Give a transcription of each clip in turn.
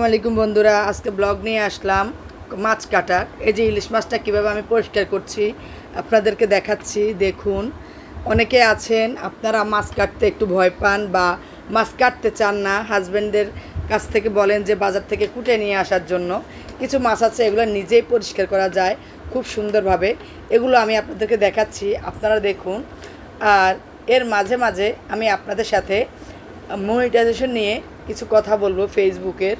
আসসালামু আলাইকুম বন্ধুরা, আজকে ব্লগ নিয়ে আসলাম মাছ কাটার। এই যে ইলিশ মাছটা কীভাবে আমি পরিষ্কার করছি, আপনাদেরকে দেখাচ্ছি, দেখুন। অনেকে আছেন, আপনারা মাছ কাটতে একটু ভয় পান বা মাছ কাটতে চান না হাজব্যান্ডের কাছ থেকে বলেন যে বাজার থেকে কুটে নিয়ে আসার জন্য। কিছু মাছ আছে, এগুলো নিজেই পরিষ্কার করা যায় খুব সুন্দরভাবে। এগুলো আমি আপনাদেরকে দেখাচ্ছি, আপনারা দেখুন। আর এর মাঝে মাঝে আমি আপনাদের সাথে মনিটাইজেশন নিয়ে কিছু কথা বলব ফেসবুকের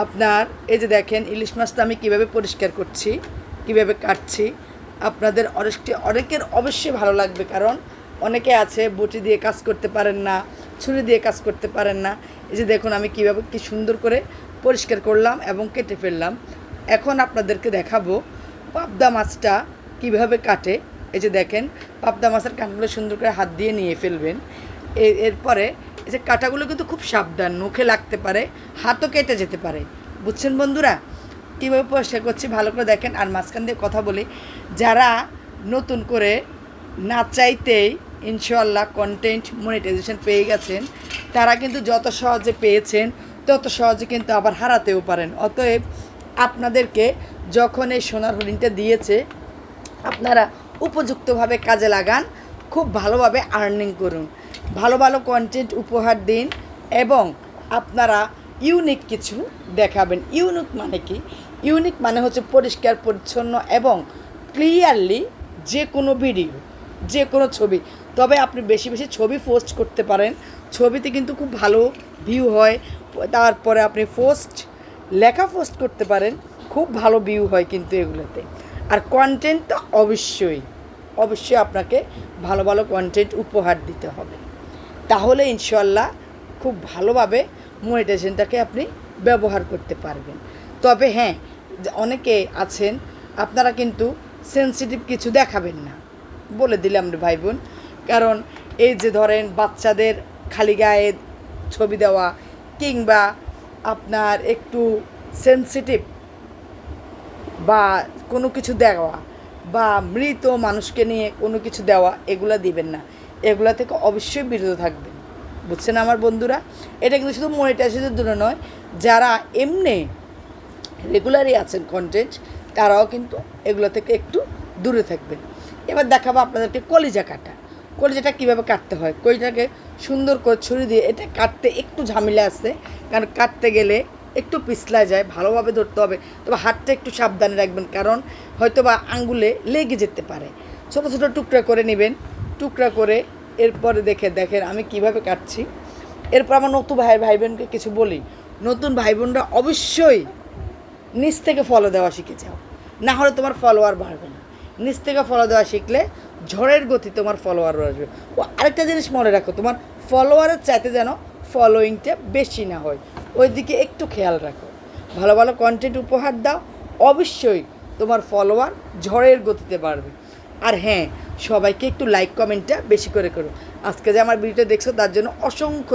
আপনার, এই যে দেখেন, ইলিশ মাছটা আমি কীভাবে পরিষ্কার করছি, কীভাবে কাটছি, আপনাদের অনেকটি, অনেকের অবশ্যই ভালো লাগবে, কারণ অনেকে আছে বটি দিয়ে কাজ করতে পারেন না, ছুরি দিয়ে কাজ করতে পারেন না। এই যে দেখুন, আমি কীভাবে কি সুন্দর করে পরিষ্কার করলাম এবং কেটে ফেললাম। এখন আপনাদেরকে দেখাবো পাবদা মাছটা কীভাবে কাটে। এই যে দেখেন, পাবদা মাছের কানগুলো সুন্দর করে হাত দিয়ে নিয়ে ফেলবেন। এরপরে এই যে কাঁটাগুলো কিন্তু খুব সাবধান, মুখে লাগতে পারে, হাতও কেটে যেতে পারে। বুঝছেন বন্ধুরা? কীভাবে পরিষ্কার করছি ভালো করে দেখেন আর মাঝখান দিয়ে কথা বলি। যারা নতুন করে না চাইতেই ইনশাল্লাহ কন্টেন্ট মনিটাইজেশন পেয়ে গেছেন, তারা কিন্তু যত সহজে পেয়েছেন, তত সহজে কিন্তু আবার হারাতেও পারেন। অতএব আপনাদেরকে যখন এই সোনার হরিণটা দিয়েছে, আপনারা উপযুক্তভাবে কাজে লাগান, খুব ভালোভাবে আর্নিং করুন। ভালো ভালো কন্টেন্ট উপহার দিন এবং আপনারা ইউনিক কিছু দেখাবেন। ইউনিক মানে কি? ইউনিক মানে হচ্ছে পরিষ্কার, পরিচ্ছন্ন এবং ক্লিয়ারলি যে কোনো ভিডিও যে কোনো ছবি। তবে আপনি বেশি বেশি ছবি পোস্ট করতে পারেন। ছবিতে কিন্তু খুব ভালো ভিউ হয়। তারপরে আপনি পোস্ট লেখা পোস্ট করতে পারেন। খুব ভালো ভিউ হয় কিন্তু এগুলোতে। আর কন্টেন্ট তো অবশ্যই অবশ্যই আপনাকে ভালো ভালো কন্টেন্ট উপহার দিতে হবে। তাহলে ইনশাল্লাহ খুব ভালোভাবে মনিটাইজেশনটাকে আপনি ব্যবহার করতে পারবেন। তবে হ্যাঁ অনেকে আছেন, আপনারা কিন্তু সেন্সিটিভ কিছু দেখাবেন না। বলে দিলাম রে ভাই বোন কারণ এই যে ধরেন বাচ্চাদের খালি গায়ে ছবি দেওয়া কিংবা আপনার একটু সেন্সিটিভ বা কোনো কিছু দেওয়া বা মৃত মানুষকে নিয়ে কোনো কিছু দেওয়া, এগুলা দিবেন না। এগুলা থেকে অবশ্যই বিরত থাকবেন। বুঝছেন আমার বন্ধুরা? এটা কিন্তু শুধু মনিটাইজেশনের জন্য নয়, যারা এমনি রেগুলারই আছেন কন্টেন্ট তারাও কিন্তু এগুলো থেকে একটু দূরে থাকবেন। এবার দেখাবো আপনাদেরকে কলিজা কাটা। কলিজাটা কীভাবে কাটতে হয়? কলিজাটাকে সুন্দর করে ছুরি দিয়ে, এটা কাটতে একটু ঝামেলা আছে, কারণ কাটতে গেলে একটু পিছলা যায়, ভালোভাবে ধরতে হবে। তবে হাতটা একটু সাবধানে রাখবেন, কারণ হয়তো বা আঙ্গুলে লেগে যেতে পারে। ছোটো ছোটো টুকরা করে নেবেন। টুকরা করে এরপরে দেখে, দেখেন আমি কীভাবে কাটছি। এরপর আমার নতুন ভাই ভাই বোনকে কিছু বলি। নতুন ভাই বোনরা অবশ্যই নিচ থেকে ফলো দেওয়া শিখে যাও। না হলে তোমার ফলোয়ার বাড়বে না। নিচ থেকে ফলো দেওয়া শিখলে ঝড়ের গতি তোমার ফলোয়ার আসবে। ও আরেকটা জিনিস মনে রাখো, তোমার ফলোয়ারের চাইতে যেন ফলোয়িংটা বেশি না হয়। ওই দিকে একটু খেয়াল রাখো ভালো ভালো কন্টেন্ট উপহার দাও, অবশ্যই তোমার ফলোয়ার ঝড়ের গতিতে বাড়বে আর হ্যাঁ সবাইকে একটু লাইক কমেন্টটা বেশি করে করো আজকে যে আমার ভিডিওটা দেখছ, তার জন্য অসংখ্য।